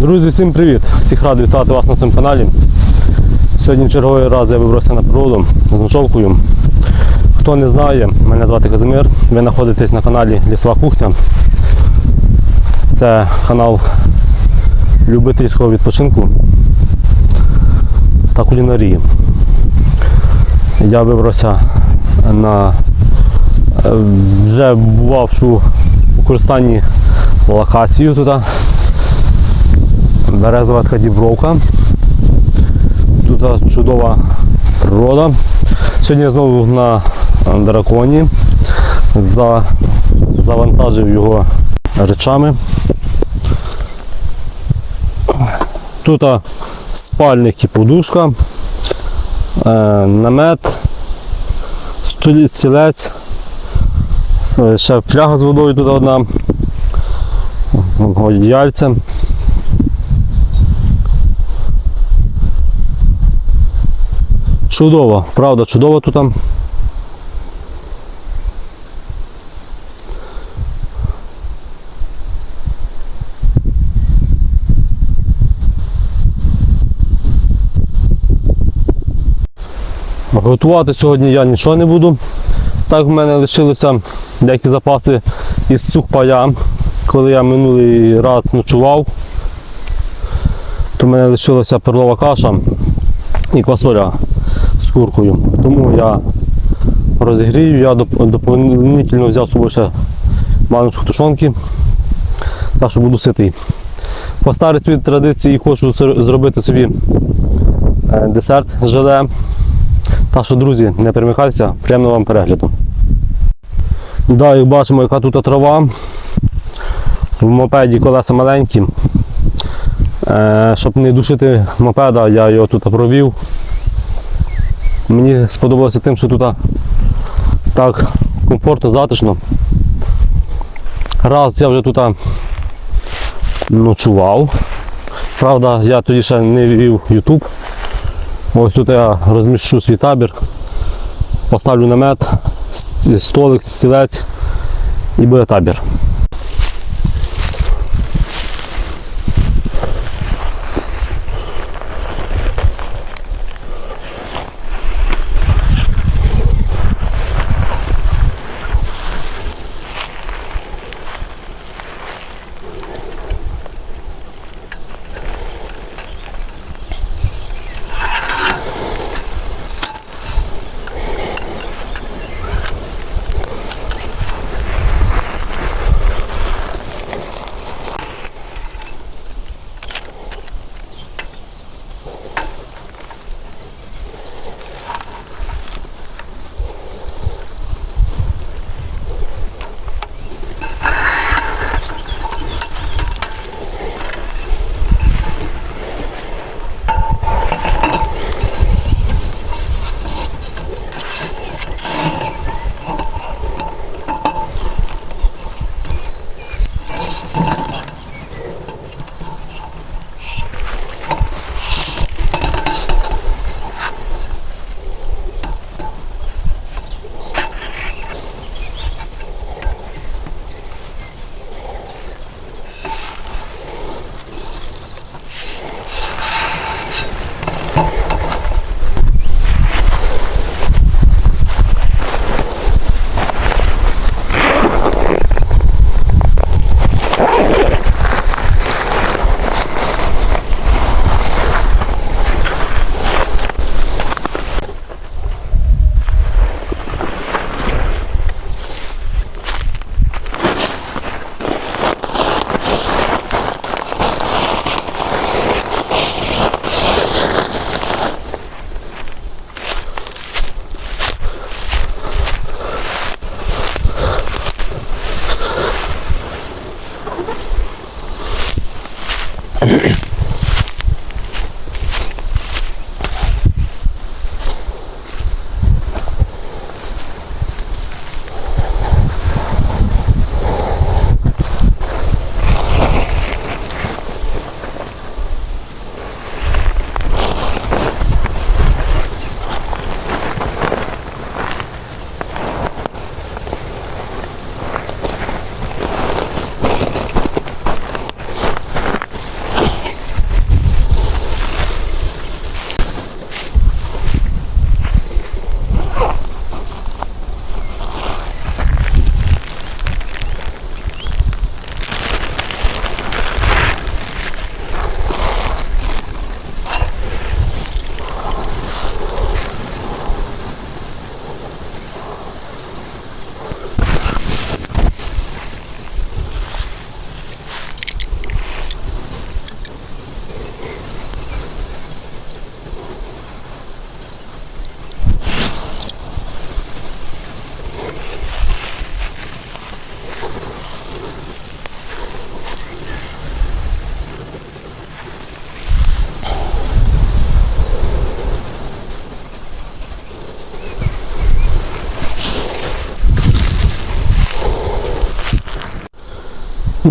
Друзі, всім привіт! Всіх радий вітати вас на цьому каналі. Сьогодні черговий раз я вибрався на природу з ночовкою. Хто не знає, мене звати Казимир. Ви знаходитесь на каналі Лісова кухня. Це канал любительського відпочинку та кулінарії. Я вибрався на е, вже бувавшу у користанні локацію туди. Березова дібровка. Тут чудова природа. Сьогодні я знову на драконі. За, завантажив його речами. Тут спальник і подушка, е, намет, стілець, е, ще фляга з водою тут одна, одіяльце. Чудово, правда, чудово тут. там. Готувати сьогодні я нічого не буду. Так в мене лишилися деякі запаси із сухпая. Коли я минулий раз ночував, то в мене лишилася перлова каша і квасоля з куркою. Тому я розігрію, я доп- доповнительно взяв з собою ще баночку тушонки, так що буду ситий. По старій своїй традиції хочу зробити собі е, десерт желе. Так що, друзі, не перемикайтеся, приємного вам перегляду. Да, як бачимо, яка тут трава. В мопеді колеса маленькі. Е, щоб не душити мопеда, я його тут провів. Мені сподобалося тим, що тут так комфортно, затишно. Раз я вже тут ночував. Правда, я тоді ще не вів YouTube. Ось тут я розміщу свій табір, поставлю намет, столик, стілець і буде табір.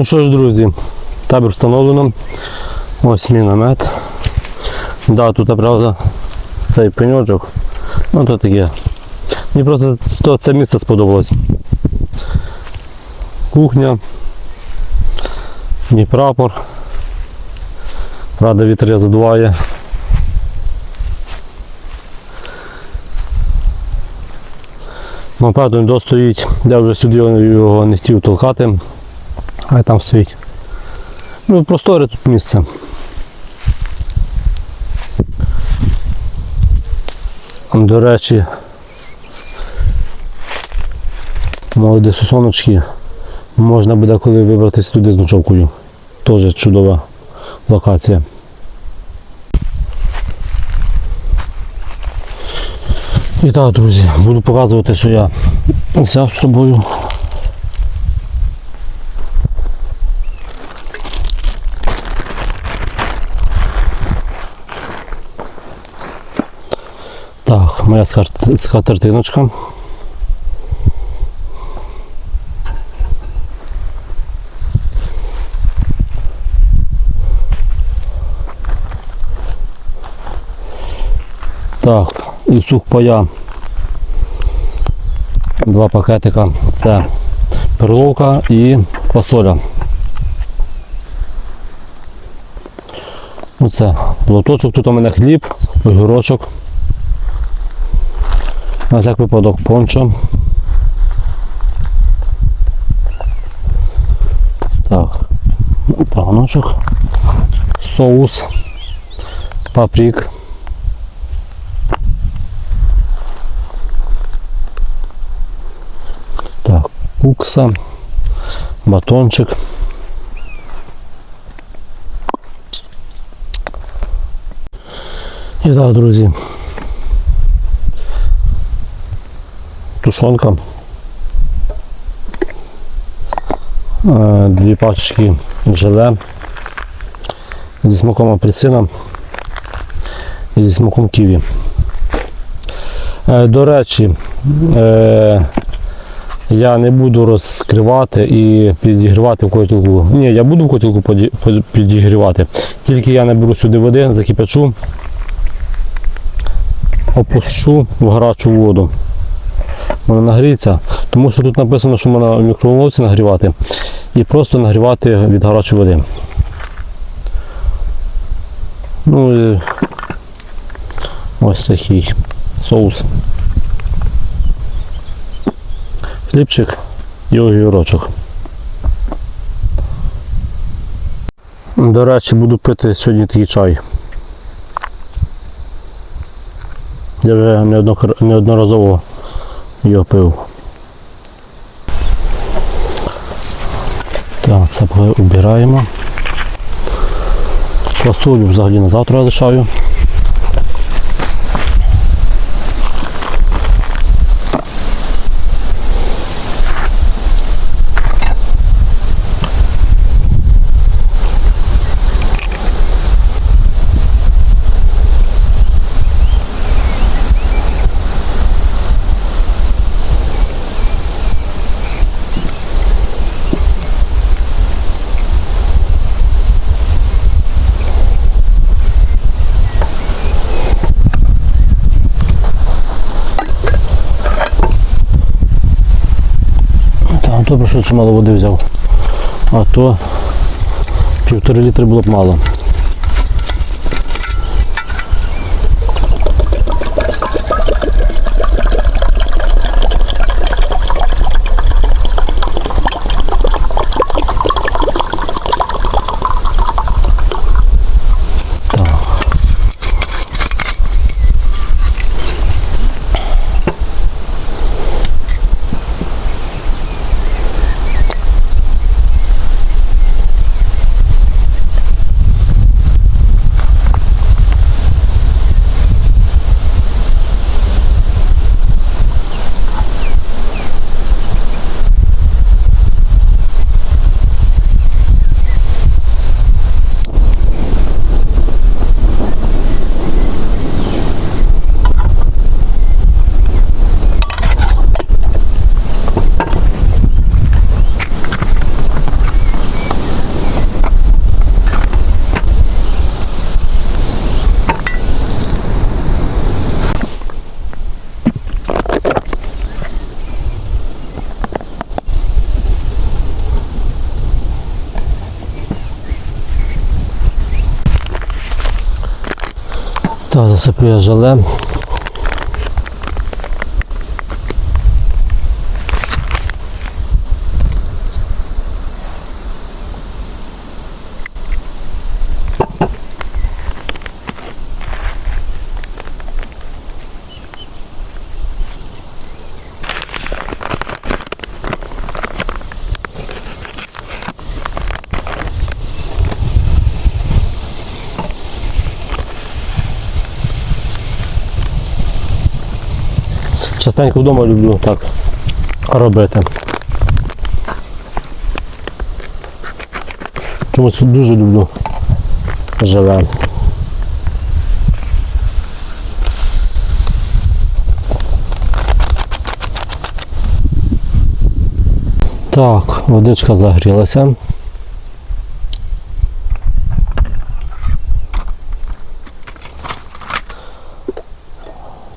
Ну що ж, друзі, табір встановлено. Ось мій намет. Да, тут, правда, цей пеньочок. Ну то таке. Мені просто то- це місце сподобалось. Кухня. Мій прапор. Правда, вітер я задуває. Мопед до я вже сюди його не хотів толкати, а там стоїть. Ну, просторе тут місце. До речі, молоді сосоночки можна буде коли вибратися туди з ночовкою. Теж чудова локація. І так, друзі, буду показувати, що я взяв з собою. Так, моя скат- скатертиночка. Так, і сухпая. Два пакетика. Це перловка і фасоля. Оце лоточок, тут у мене хліб, огірочок. На всяк випадок пончо. Так, паночок, соус, паприк. Так, кукса, батончик. І так, друзі. Тушонка. Е, Дві пачечки желе зі смаком апельсина і зі смаком ківі. Е, До речі, е, я не буду розкривати і підігрівати в котілку. Ні, я буду в котілку підігрівати. Тільки я наберу сюди води, закипячу, опущу в гарячу воду. Вона нагріється, тому що тут написано, що можна в мікроволновці нагрівати і просто нагрівати від гарячої води. Ну і ось такий соус. хлібчик і огірочок. До речі, буду пити сьогодні такий чай. Я вже неодноразово його пив. Так, це поки убираємо. Квасолю взагалі на завтра лишаю. Так, добре, що чимало води взяв. А то півтори літри було б мало. Засиплю желе. Частенько вдома люблю так робити. Чомусь дуже люблю желе. Так, водичка загрілася.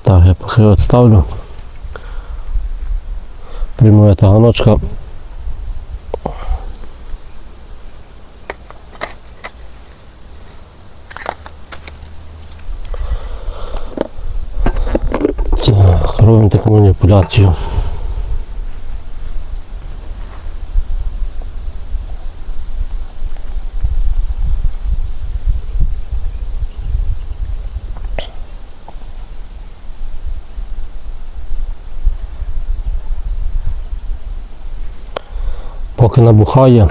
Так, я поки відставлю. Прямує таганочка. Так, робимо таку маніпуляцію. Поки набухає.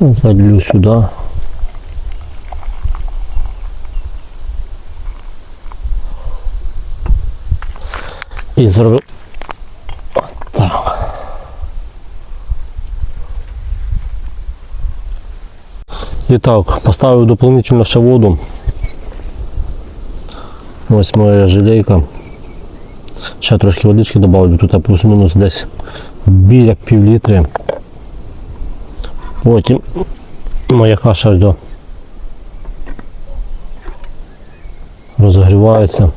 Залью сюди. І зроблю. Так. І так, поставив дополнительно ще воду. Ось моя желейка. Ще трошки водички додавлю, тут плюс-мінус десь біля пів літри. Потім моя каша ось до розогрівається.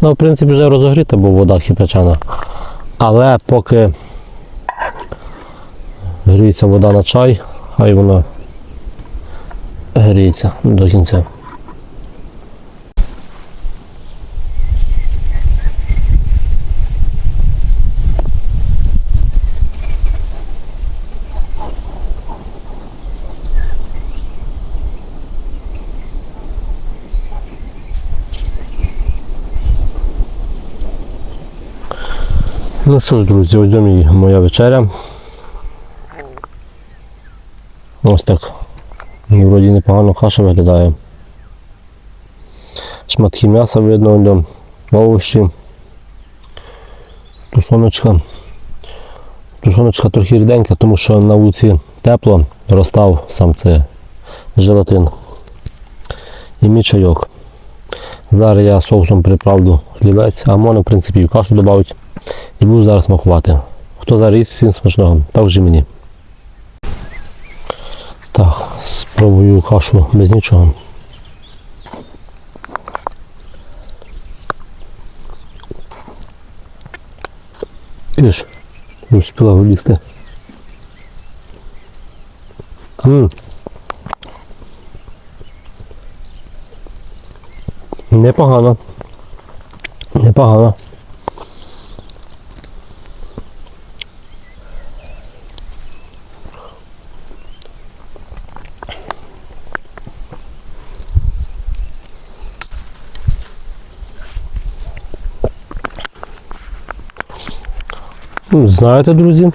Ну, в принципі, вже розогріта, бо вода кипячана. Але поки гріється вода на чай, хай вона гріється до кінця. Ну що ж, друзі, ось мій моя вечеря. Ось так. Ну, Вроді непогано каша виглядає. Шматки м'яса видно, овочі. Тушоночка. Тушоночка трохи ріденька, тому що на вулиці тепло, розстав сам це желатин. І мій чайок. Зараз я соусом приправлю хлібець, а можна в принципі і кашу додати. І буду зараз смакувати. Хто їсть, всім смачного, також і мені. Так, спробую кашу без нічого. Видиш, не встигла вилізти. М. Непогано. Непогано. Ну, Знаєте, друзі,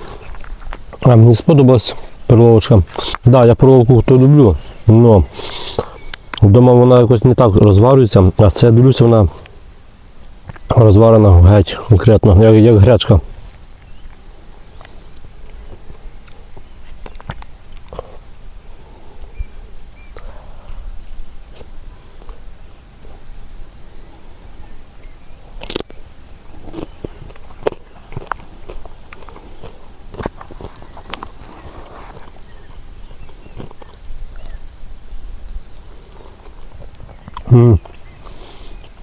а мені сподобалась перловочка. Так, да, я перловку то люблю, але вдома вона якось не так розварюється, а це я дивлюся, вона розварена геть конкретно, як, як гречка. М.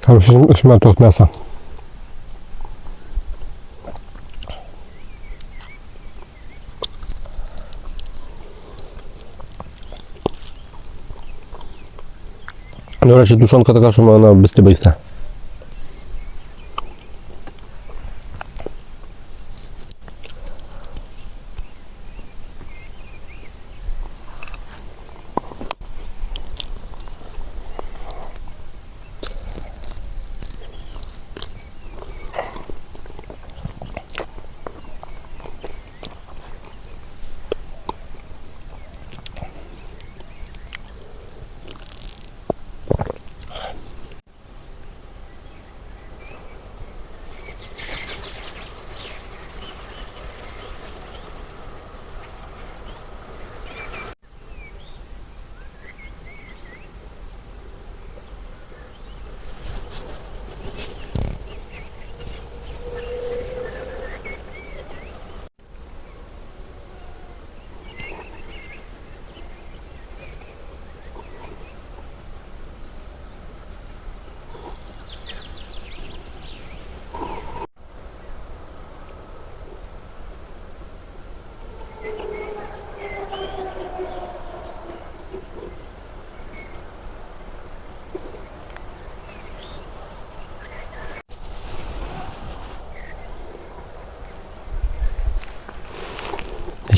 Хороший шматок м'яса. До речі, тушонка така, що вона без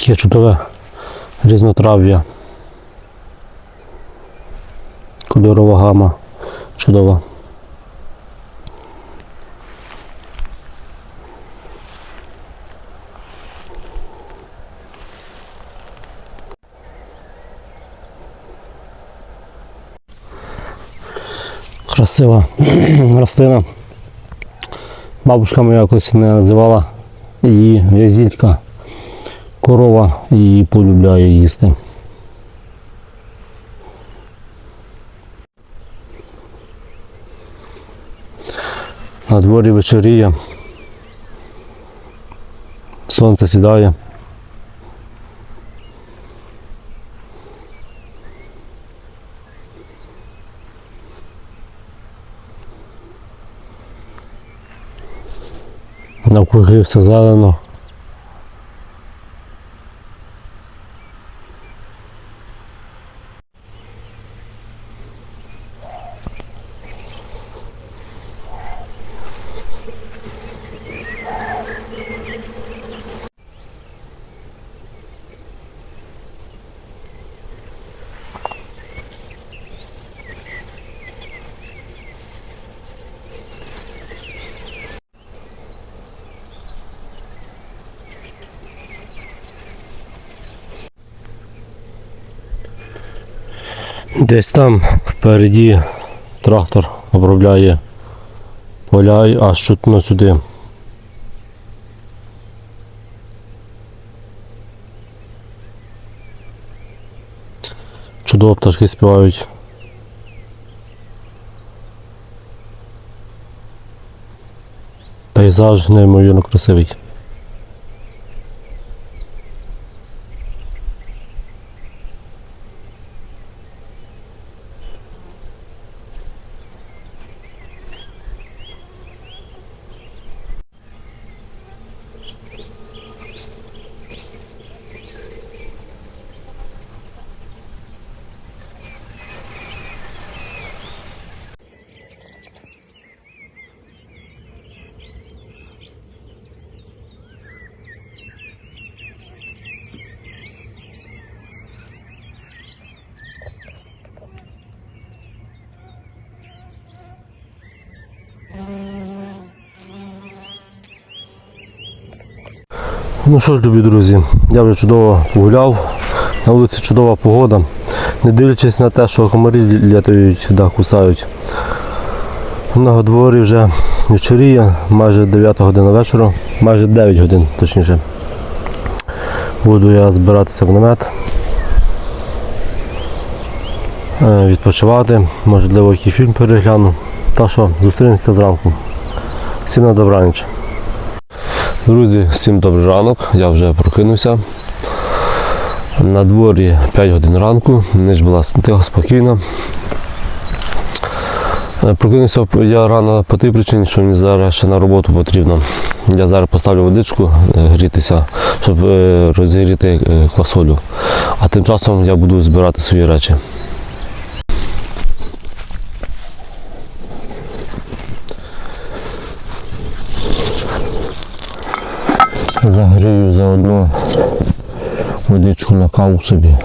Яке чудове різнотрав'я. Кольорова гама. Чудова. Красива рослина. Бабушка моя якось не називала її в'язілька корова її полюбляє їсти. На дворі вечоріє. Сонце сідає. Навкруги все зелено. Десь там впереді трактор обробляє поля аж чутно сюди. Чудово пташки співають. Пейзаж неймовірно красивий. Ну що ж, любі друзі, я вже чудово гуляв, на вулиці чудова погода. Не дивлячись на те, що комарі літають, да, кусають. На дворі вже вечоріє, майже 9 година вечора, майже 9 годин точніше. Буду я збиратися в намет. е, Відпочивати, можливо, який фільм перегляну. Та що, зустрінемося зранку. Всім на добраніч. Друзі, всім добрий ранок, я вже прокинувся. На дворі 5 годин ранку, ніч була тихо, спокійна. Е, Прокинувся я рано по тій причині, що мені зараз ще на роботу потрібно. Я зараз поставлю водичку е, грітися, щоб е, розігріти квасолю. А тим часом я буду збирати свої речі. Заодно водичку на каву собі.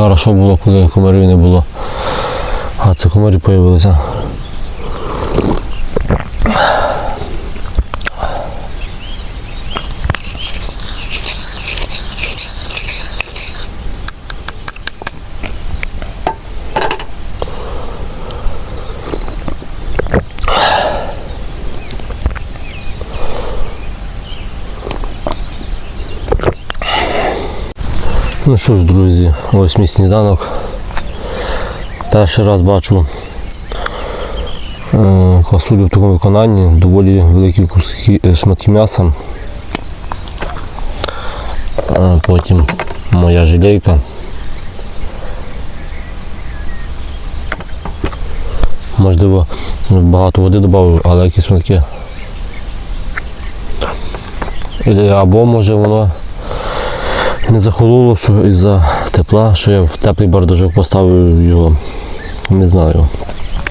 Хорошо було, коли комарів не було. А це комарі з'явилися. Ну що ж, друзі, ось мій сніданок. Перший раз бачу е, квасолю в такому виконанні, доволі великі куски е, шматки м'яса. Е, Потім моя жилейка. Можливо, багато води додав, але якісь смаки. Або може воно не захололо, що із-за тепла, що я в теплий бардажок поставив його, не знаю.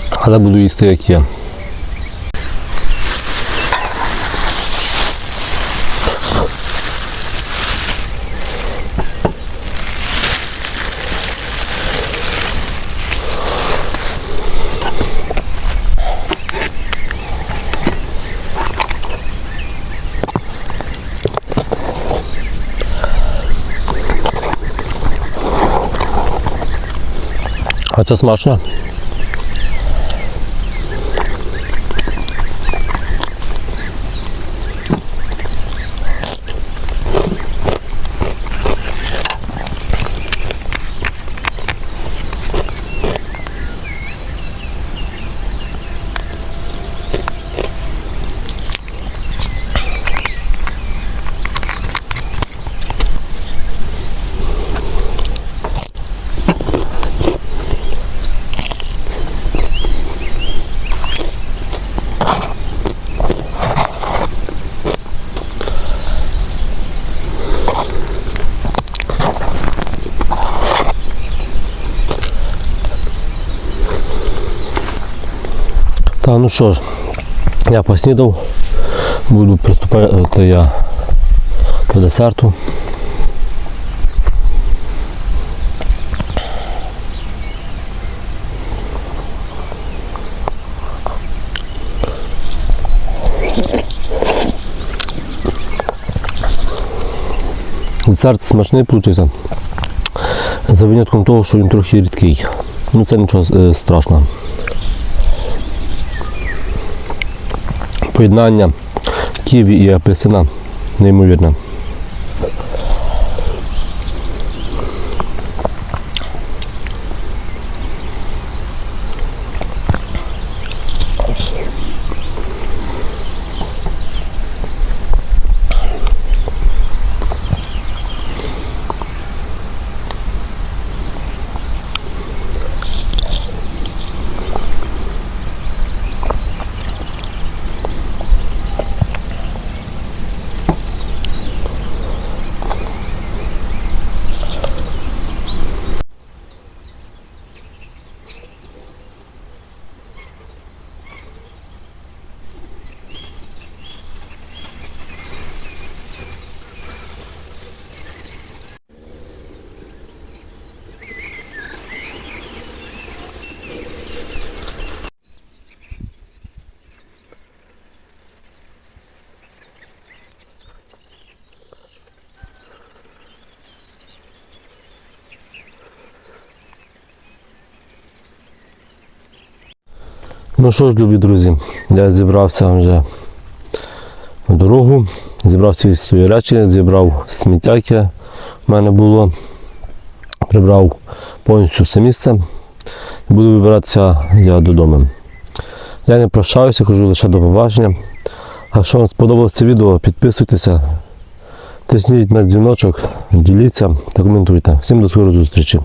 Але буду їсти як є. Це смачно. Та ну що ж, я поснідав, буду приступати я до десерту. Десерт смачний вийшов. За винятком того, що він трохи рідкий. Ну це нічого е, страшного. Поєднання ківі і апельсина неймовірне. Ну що ж, любі друзі, я зібрався вже в дорогу, зібрав всі свої речі, зібрав сміття, яке в мене було, прибрав повністю все місце. І буду вибиратися я додому. Я не прощаюся, кажу лише до побачення. Якщо вам сподобалося це відео, підписуйтеся, тисніть на дзвіночок, діліться та коментуйте. Всім до скорої зустрічі.